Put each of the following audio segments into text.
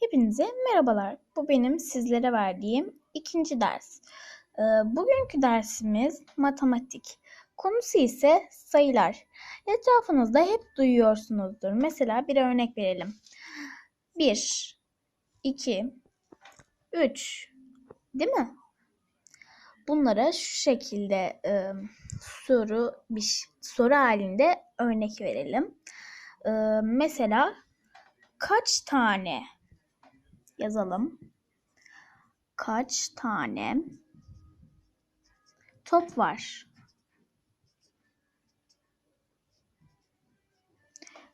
Hepinize merhabalar. Bu benim sizlere verdiğim ikinci ders. Ee, bugünkü dersimiz matematik. Konusu ise sayılar. Etrafınızda hep duyuyorsunuzdur. Mesela bir örnek verelim. 1, 2, 3 değil mi? Bunlara şu şekilde e, soru bir soru halinde örnek verelim. E, mesela kaç tane yazalım. Kaç tane top var?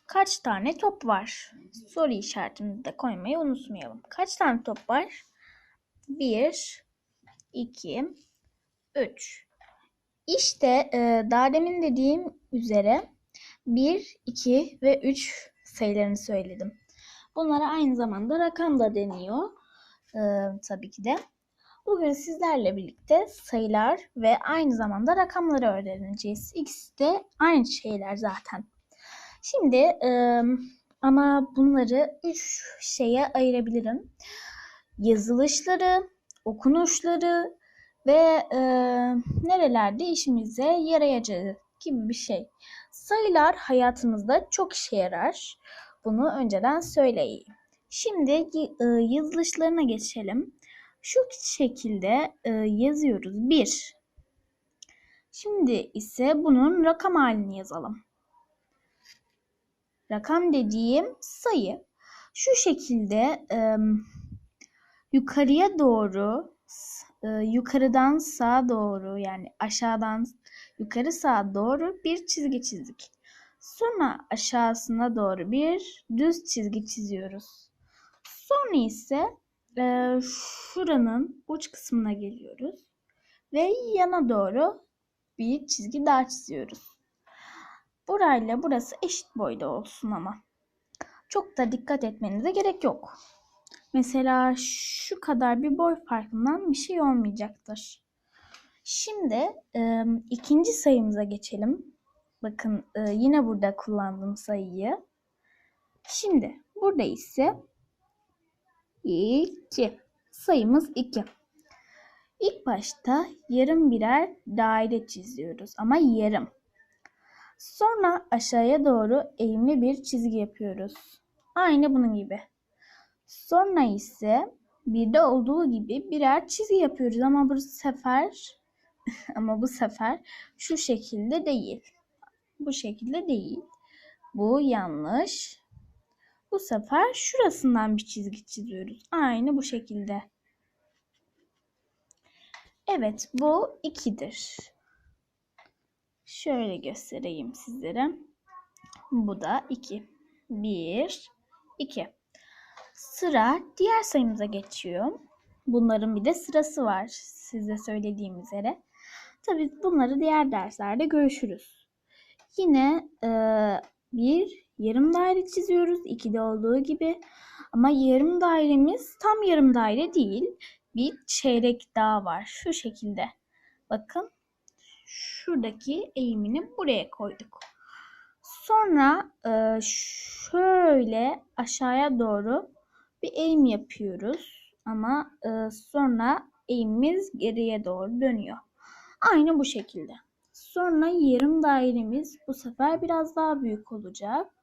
Kaç tane top var? Soru işaretini de koymayı unutmayalım. Kaç tane top var? 1, 2, 3. İşte e, daha demin dediğim üzere 1, 2 ve 3 sayılarını söyledim. Bunlara aynı zamanda rakam da deniyor. Ee, tabii ki de. Bugün sizlerle birlikte sayılar ve aynı zamanda rakamları öğreneceğiz. İkisi de aynı şeyler zaten. Şimdi e, ama bunları üç şeye ayırabilirim. Yazılışları, okunuşları ve e, nerelerde işimize yarayacağı gibi bir şey. Sayılar hayatımızda çok işe yarar. Bunu önceden söyleyeyim. Şimdi e, yazılışlarına geçelim. Şu şekilde e, yazıyoruz. 1. Şimdi ise bunun rakam halini yazalım. Rakam dediğim sayı. Şu şekilde e, yukarıya doğru yukarıdan sağa doğru yani aşağıdan yukarı sağa doğru bir çizgi çizdik. Sonra aşağısına doğru bir düz çizgi çiziyoruz. Sonra ise e, şuranın uç kısmına geliyoruz. Ve yana doğru bir çizgi daha çiziyoruz. Burayla burası eşit boyda olsun ama. Çok da dikkat etmenize gerek yok. Mesela şu kadar bir boy farkından bir şey olmayacaktır. Şimdi e, ikinci sayımıza geçelim. Bakın e, yine burada kullandım sayıyı. Şimdi burada ise 2. Sayımız 2. İlk başta yarım birer daire çiziyoruz ama yarım. Sonra aşağıya doğru eğimli bir çizgi yapıyoruz. Aynı bunun gibi. Sonra ise bir de olduğu gibi birer çizgi yapıyoruz ama bu sefer ama bu sefer şu şekilde değil. Bu şekilde değil. Bu yanlış. Bu sefer şurasından bir çizgi çiziyoruz. Aynı bu şekilde. Evet bu 2'dir. Şöyle göstereyim sizlere. Bu da 2. 1, 2. Sıra diğer sayımıza geçiyor. Bunların bir de sırası var size söylediğim üzere. Tabii bunları diğer derslerde görüşürüz. Yine e, bir yarım daire çiziyoruz. İkide olduğu gibi. Ama yarım dairemiz tam yarım daire değil. Bir çeyrek daha var. Şu şekilde. Bakın. Şuradaki eğimini buraya koyduk. Sonra e, şöyle aşağıya doğru bir eğim yapıyoruz. Ama e, sonra eğimimiz geriye doğru dönüyor. Aynı bu şekilde. Sonra yarım dairemiz bu sefer biraz daha büyük olacak.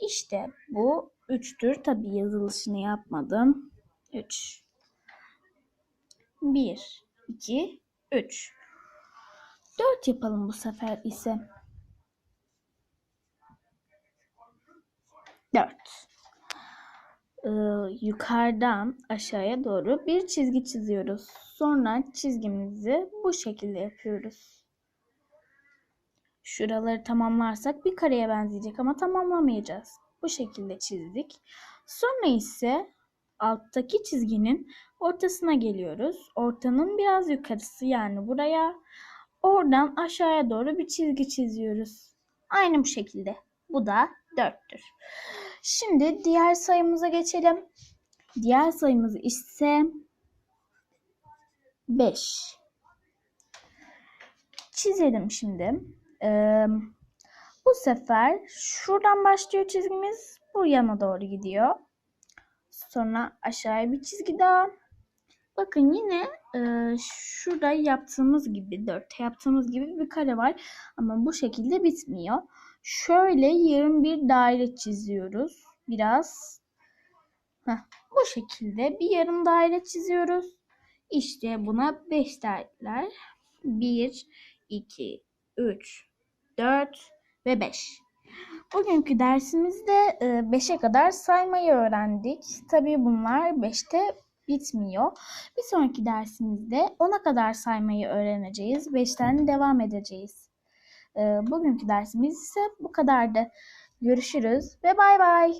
İşte bu 3'tür. Tabi yazılışını yapmadım. 3. 1, 2, 3. 4 yapalım bu sefer ise. 4. Ee, yukarıdan aşağıya doğru bir çizgi çiziyoruz. Sonra çizgimizi bu şekilde yapıyoruz. Şuraları tamamlarsak bir kareye benzeyecek ama tamamlamayacağız. Bu şekilde çizdik. Sonra ise alttaki çizginin ortasına geliyoruz. Ortanın biraz yukarısı yani buraya. Oradan aşağıya doğru bir çizgi çiziyoruz. Aynı bu şekilde. Bu da 4'tür. Şimdi diğer sayımıza geçelim. Diğer sayımız ise 5. Çizelim şimdi. Ee, bu sefer şuradan başlıyor çizgimiz. Bu yana doğru gidiyor. Sonra aşağıya bir çizgi daha. Bakın yine e, şurada yaptığımız gibi, dörtte yaptığımız gibi bir kare var. Ama bu şekilde bitmiyor. Şöyle yarım bir daire çiziyoruz. Biraz Heh, bu şekilde bir yarım daire çiziyoruz. İşte buna 5 daireler. 1, 2, 3, 4 ve 5. Bugünkü dersimizde 5'e kadar saymayı öğrendik. Tabii bunlar 5'te bitmiyor. Bir sonraki dersimizde 10'a kadar saymayı öğreneceğiz. 5'ten devam edeceğiz. E, Bugünkü dersimiz ise bu kadardı. Görüşürüz ve bay bay.